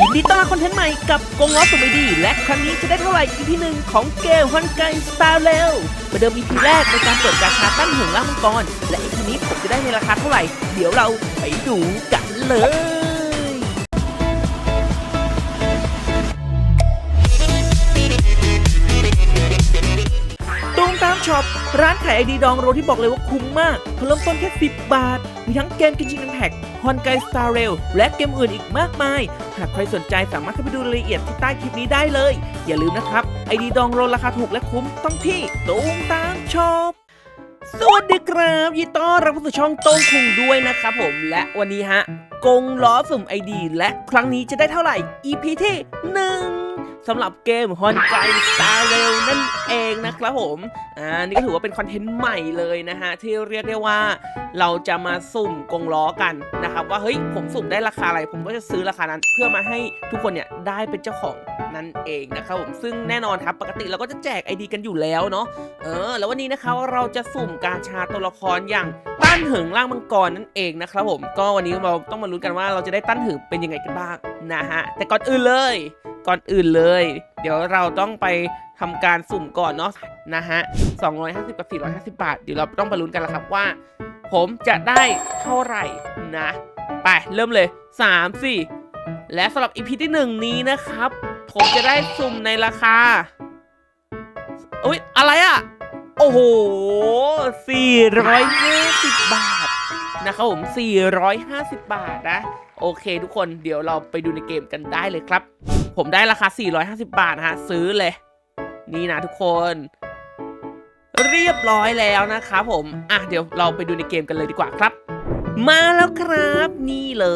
ยินดีต้อนรับคอนเทนต์ใหม่กับกงล้อสุดไม่ดี และครั้งนี้จะได้เท่าไหร่ EP หนึ่งของเกมฮันไกสตาร์เร็วประเดิม EP แรกในการเปิดกาชาตั้งหงล่างมังกร และ EP นี้ผมจะได้ในราคาเท่าไหร่ เดี๋ยวเราไปดูกันเลยตูมตามช็อปร้านขายไอดีดองโรที่บอกเลยว่าคุ้มมากเริ่มต้นแค่ 10 บาท มีทั้งเกมกินชิงแท็ก ฮอนไกสตาร์เรลและเกมอื่นอีกมากมาย หากใครสนใจสามารถเข้าไปดูรายละเอียดที่ใต้คลิปนี้ได้เลย อย่าลืมนะครับไอดีดองโรราคาถูกและคุ้มต้องที่ตูมตามช็อปสวัสดีครับยินต้อนรับเข้าสู่ช่องโต้งคุงด้วยนะครับผมและวันนี้ฮะกงล้อสุ่มไอดีและครั้งนี้จะได้เท่าไหร่ EP ที่หนึ่ง สำหรับเกมฮอนไกสตาร์เรลนั่นเองนะครับผมอ่านี่ก็ถือว่าเป็นคอนเทนต์ใหม่เลยนะฮะที่เรียกได้ว่าเราจะมาสุ่มกงล้อกันนะครับว่าเฮ้ยผมสุ่มได้ราคาอะไร ผมก็จะซื้อราคานั้น เพื่อมาให้ทุกคนเนี่ยได้เป็นเจ้าของนั่นเองนะครับผมซึ่งแน่นอนครับปกติเราก็จะแจกไอดีกันอยู่แล้วเนาะเออแล้ววันนี้นะคะเราจะสุ่มกาชาตัวละครอย่างตั้นเหิงล่างมังกรนั่นเองนะครับผมก็วันนี้เราต้องมาลุ้นกันว่าเราจะได้ตั้นเหิงเป็นยังไงกันบ้างนะฮะแต่ก่อนอื่นเลย ก่อนอื่นเลย เดี๋ยวเราต้องไปทำการสุ่มก่อนเนาะนะฮะ250 กับ 450 บาท เดี๋ยวเราต้องไปลุ้นกันล้วครับว่า ผมจะได้เท่าไหร่นะ ไปเริ่มเลย 3 4 และสำหรับอีพีที่ 1 นี้นะครับ ผมจะได้สุ่มในราคาอุ้ยอะไรอะ โอ้โห 450 บาทนะครับผม 450 บาทนะ โอเคทุกคนเดี๋ยวเราไปดูในเกมกันได้เลยครับ ผมได้ราคา 450 บาทนะฮะ ซื้อเลย นี่นะทุกคน เรียบร้อยแล้วนะครับผม อะ เดี๋ยวเราไปดูในเกมกันเลยดีกว่าครับ มาแล้วครับนี่เล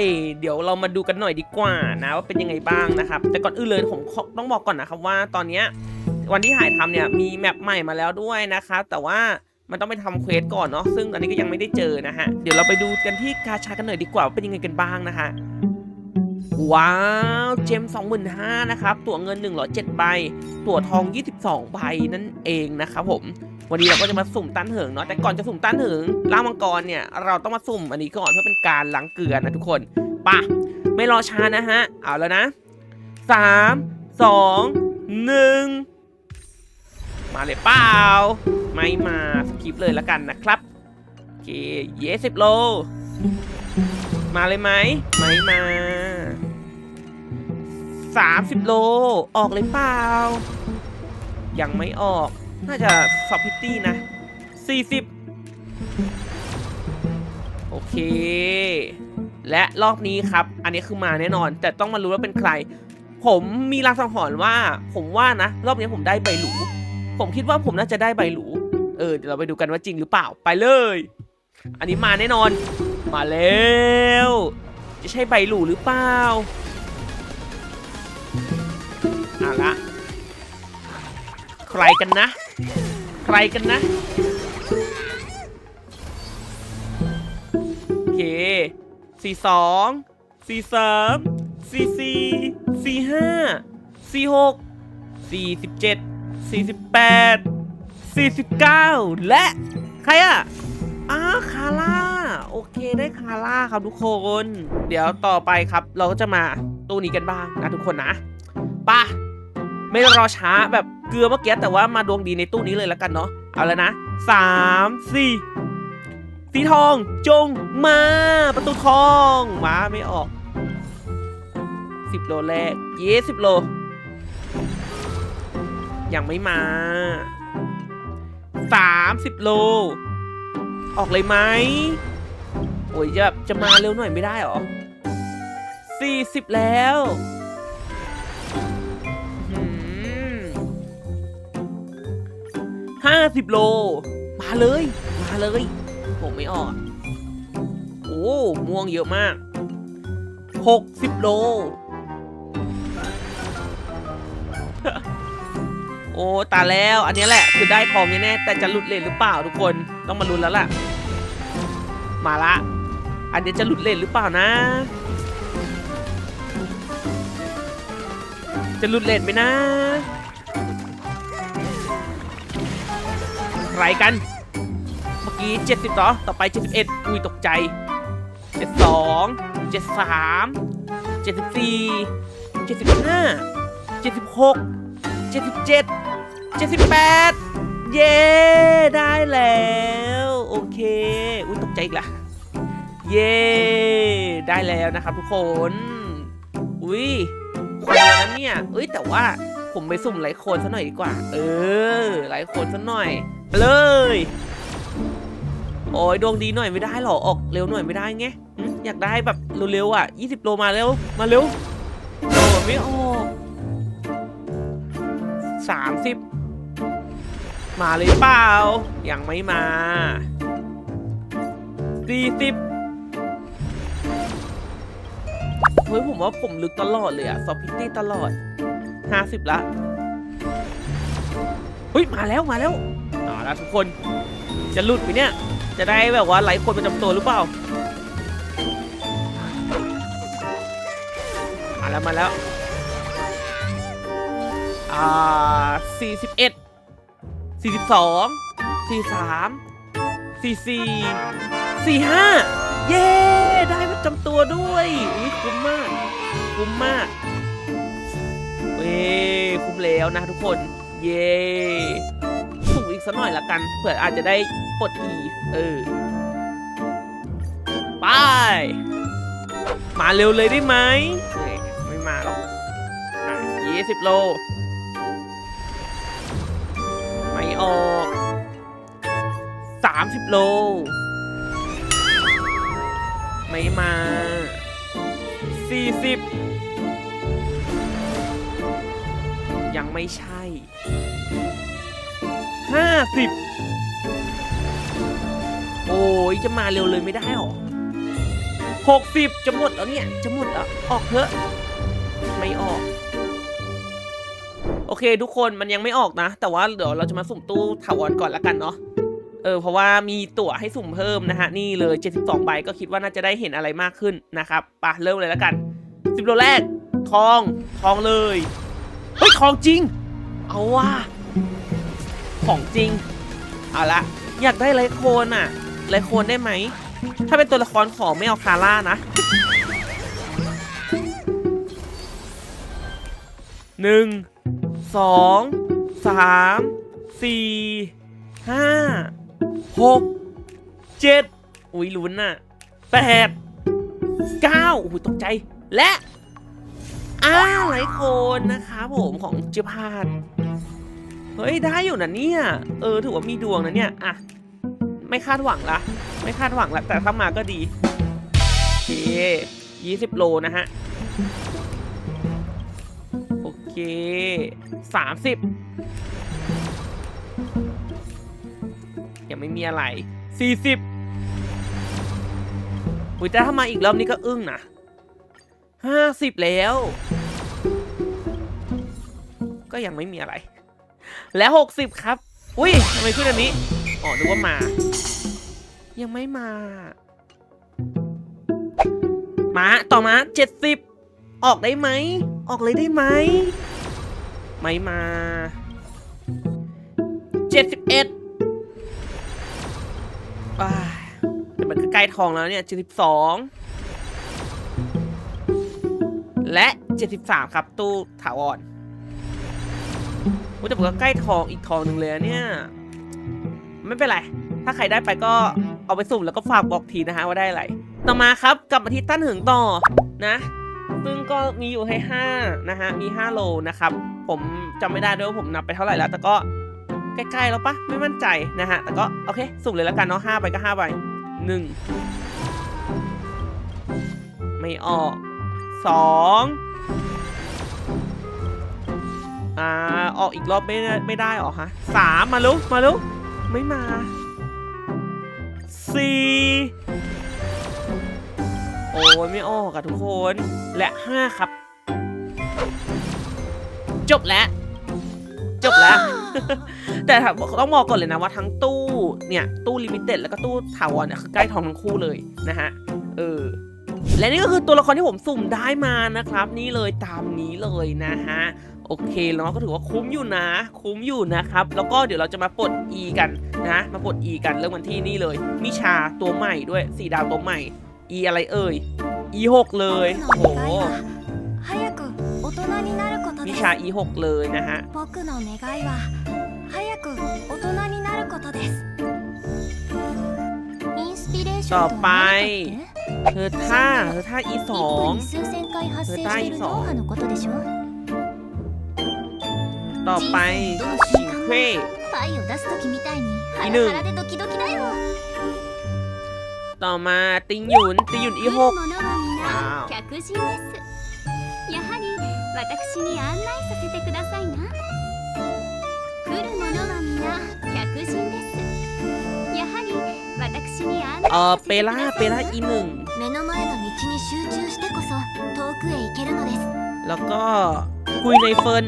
ย เดี๋ยวเรามาดูกันหน่อยดีกว่านะว่าเป็นยังไงบ้างนะครับ แต่ก่อนอื่นเลยผมต้องบอกก่อนนะครับว่าตอนเนี้ยวันที่ถ่ายทำเนี่ยมีแมปใหม่มาแล้วด้วยนะครับแต่ว่ามันต้องไปทำเควสก่อนเนาะซึ่งตอนนี้ก็ยังไม่ได้เจอนะฮะ เดี๋ยวเราไปดูกันที่กาชากันหน่อยดีกว่าว่าเป็นยังไงกันบ้างนะฮะ ว้าว เจมสองหมื่นห้านะครับ ตั๋วเงิน 107 ใบ ตั๋วทอง 22 ใบนั่นเองนะครับผม วันนี้เราก็จะมาสุ่มตั้นเหิงเนาะ แต่ก่อนจะสุ่มตั้นเหิงล่ามังกรเนี่ย เราต้องมาสุ่มอันนี้ก่อนเพื่อเป็นการล้างเกลือนะทุกคนป่ะไม่รอช้านะฮะ เอาแล้วนะสามสองหนึ่งมาเลยเปล่า ไม่มาสกิปเลยแล้วกันนะครับโอเคเยสิบโล มาเลยไหม ไม่มา สามสิบโล ออกเลยเปล่า ยังไม่ออก น่าจะสอบพิตตี้นะสี่สิบโอเค และรอบนี้ครับ อันนี้คือมาแน่นอน แต่ต้องมารู้ว่าเป็นใคร ผมมีรางสังหรณ์ว่า ผมว่านะ รอบนี้ผมได้ใบหรูผมคิดว่าผมน่าจะได้ใบหรูเออ เดี๋ยวเราไปดูกันว่าจริงหรือเปล่า ไปเลย อันนี้มาแน่นอน มาแล้ว จะใช่ใบหรูหรือเปล่า เอาละใครกันนะ ใครกันนะโอเคสี่สองสี่สามสี่สี่สี่ห้าสี่หกสี่สิบเจ็ด48 49และใครอะอ้าคาร่า โอเคได้คาร่าครับทุกคน เดี๋ยวต่อไปครับเราก็จะมา ตู้นี้กันบ้างนะทุกคนนะไป่ะไม่รอช้าแบบเกลือเมื่อกี้แต่ว่ามาดวงดีในตู้นี้เลยแล้วกันเนาะเอาแล้วนะ3 4สีทองจงมาประตูทองมาไม่ออก10โลแรก20โล ยังไม่มา30โล ออกเลยไหมโอ้ยจะจะมาเร็วหน่อยไม่ได้หรอ 40 แล้วห้าสิบโล มาเลย มาเลย ผมไม่ออก โอ้ม่วงเยอะมาก60โล โอ้ตาแล้ว อันนี้แหละ คือได้ทองแน่แต่จะหลุดเลนหรือเปล่าทุกคน ต้องมาลุ้นแล้วล่ะ มาละ อันนี้จะหลุดเลนหรือเปล่านะ จะหลุดเลนไหมนะใครกัน เมื่อกี้ 70 ต่อ ต่อไป 71 อุ้ยตกใจ 72 73เจ็ดสิบสี่เจ็ดสิบห้าเจ็ดสิบหกเจ็ดสิบเจ็ดเจ็ดสิบแปดเย้ ได้แล้ว โอเค อุ้ยตกใจอีกละเย้ ได้แล้วนะครับทุกคน อุ้ย คนละนั้นเนี่ย เอ้ยแต่ว่าผมไปสุ่มไลค์โคนซะหน่อยดีกว่า เออไลค์โคนซะหน่อย เลย โอ้ยดวงดีหน่อยไม่ได้หรอ ออกเร็วหน่อยไม่ได้ไงหึอยากได้แบบเร็วๆอะ 20 โลมาเร็ว มาเร็วโอ้ไม่ออก30 มาเลยเปล่า ยังไม่มา40 เฮ้ยผมว่าผมลึกตลอดเลยอะซอฟพิตตี้ตลอด 50 ละเฮ้ยมาแล้วมาแล้วเอาละทุกคน จะหลุดไหมเนี่ย จะได้แบบว่าไลค์คนประจำตัวหรือเปล่ามาแล้วมาแล้วอ่าสี่สิบเอ็ดสี่สิบสองสี่สามสี่สี่สี่ห้าเย้ ตัวด้วยอุ้ยคุ้มมาก คุ้มมากเย้คุ้มแล้วนะทุกคน เย้สุ่มอีกสักหน่อยละกัน เผื่ออาจจะได้ปลดอีเออ ไป มาเร็วเลยได้ไหมเอ้ยไม่มาหรอกยี่สิบโล ไม่ออกสามสิบโล ไม่มาสี่สิบยังไม่ใช่ห้าสิบโอ้ยจะมาเร็วเลยไม่ได้หรอหกสิบจะหมดแล้วเนี่ย จะหมดแล้วออกเถอะ ไม่ออกโอเคทุกคนมันยังไม่ออกนะ แต่ว่าเดี๋ยวเราจะมาสุ่มตู้ถาวรก่อนละกันเนาะ เออเพราะว่ามีตั๋วให้สุ่มเพิ่มนะฮะนี่เลย 72 ใบก็คิดว่าน่าจะได้เห็นอะไรมากขึ้นนะครับปะเริ่มเลยและกัน10โลแรกทองทองเลยเฮ้ยของจริง เอาว่าของจริงเอาละอยากได้ไลโคนอะไลโคนได้ไหมถ้าเป็นตัวละครขอไม่เอาคาร่านะหนึ่งสองสามสี่ห้า หกเจ็ดอุ้ยลุ้นน่ะแปดเก้าโอ้โหตกใจและอ้าไลโคนนะคะผมของเจพาดเฮ้ย ได้อยู่นะเนี่ย เออ ถือว่ามีดวงนะเนี่ย อะ ไม่คาดหวังละ ไม่คาดหวังละ แต่ถ้ามาก็ดีโอเคยี่สิบโลนะฮะ โอเคสามสิบ ยังไม่มีอะไรสี่สิบอุ้ยแต่ถ้ามาอีกรอบนี้ก็อึ้งนะห้าสิบแล้ว ก็ยังไม่มีอะไร และหกสิบครับ อุ้ยทำไมขึ้นอันนี้ อ๋อนึกว่ามา ยังไม่มา มาต่อมาเจ็ดสิบออกได้ไหม ออกเลยได้ไหม ไม่มา แต่มันก็ใกล้ทองแล้วเนี่ยเจ็ดสิบสองและเจ็ดสิบสามครับ ตู้ถาวรอุ๊ยแต่ผมก็ใกล้ทองอีกทองหนึ่งเลยเนี่ย ไม่เป็นไร ถ้าใครได้ไปก็เอาไปสุ่มแล้วก็ฝากบอกทีนะฮะว่าได้อะไร ต่อมาครับกลับมาที่ตั้นหึงต่อนะ ซึ่งก็มีอยู่ให้5นะฮะ มี 5 โลนะครับ ผมจำไม่ได้ด้วยว่าผมนับไปเท่าไหร่แล้ว แต่ก็ ใกล้ๆแล้วปะไม่มั่นใจนะฮะ แต่ก็โอเค สุ่มเลยแล้วกันเนาะ5ไปก็5ไปหนึ่งไม่ออกสองอ่าออกอีกรอบไม่ได้ไม่ได้หรอฮะสามมาลุมาลุไม่มาสี่โอ้ยไม่ออกอะทุกคนและห้าครับ จบแล้ว จบแล้ว แต่ถามต้องบอกก่อนเลยนะว่าทั้งตู้เนี่ยตู้ลิมิเต็ดแล้วก็ตู้ถาวรเนี่ยคือใกล้ทองทั้งคู่เลยนะฮะเออและนี่ก็คือตัวละครที่ผมสุ่มได้มานะครับ นี่เลยตามนี้เลยนะฮะโอเคแล้วก็ถือว่าคุ้มอยู่นะ คุ้มอยู่นะครับ แล้วก็เดี๋ยวเราจะมาปลด E กันนะ มาปลด E กันเริ่มวันที่นี่เลย มิชาตัวใหม่ด้วยสีดาวตัวใหม่ E อะไรเอ่ย E 6 เลยโอ้โห วิชา E6 เลยนะฮะ 僕の願いは早く大人になることですインスピレーションとは何かって เธอท่าเธอท่า E2 1分に数千回発生している脳波のことでしょ ต่อไปชิงเคว パイを出す時みたいにハ犬ラハラでドキドキだよ ต่อมาติงหยุนติงหยุน 来る E6 ものはわお皆客人ですやはり 私に案内させてくださいな来るものは皆客人ですやはり私に案内 เออ させ เป てく ล่า だ เป さい ล่า な E1 目の前の道に集中してこそ遠くへ行けるのです แล้วก็กุยในเฟิน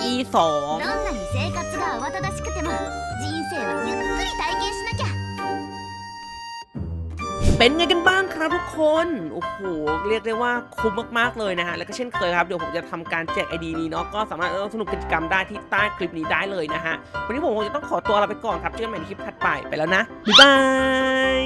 E2 どんなに生活が慌ただしくても人生はゆっくり เป็นไงกันบ้างครับทุกคน โอ้โห เรียกได้ว่าคุ้มมากๆเลยนะฮะ แล้วก็เช่นเคยครับ เดี๋ยวผมจะทำการแจกไอดีนี้เนาะ ก็สามารถสนุกกิจกรรมได้ที่ใต้คลิปนี้ได้เลยนะฮะ วันนี้ผมคงจะต้องขอตัวลาไปก่อนครับ เจอกันใหม่ในคลิปถัดไป ไปแล้วนะ บ๊ายบาย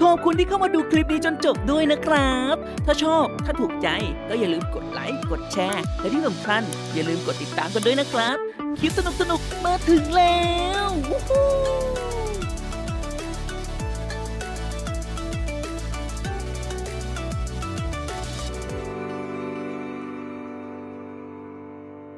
ขอบคุณที่เข้ามาดูคลิปนี้จนจบด้วยนะครับ ถ้าชอบ ถ้าถูกใจ ก็อย่าลืมกดไลค์ กดแชร์ และที่สำคัญอย่าลืมกดติดตามกันด้วยนะครับ คลิปสนุกๆ มาถึงแล้ว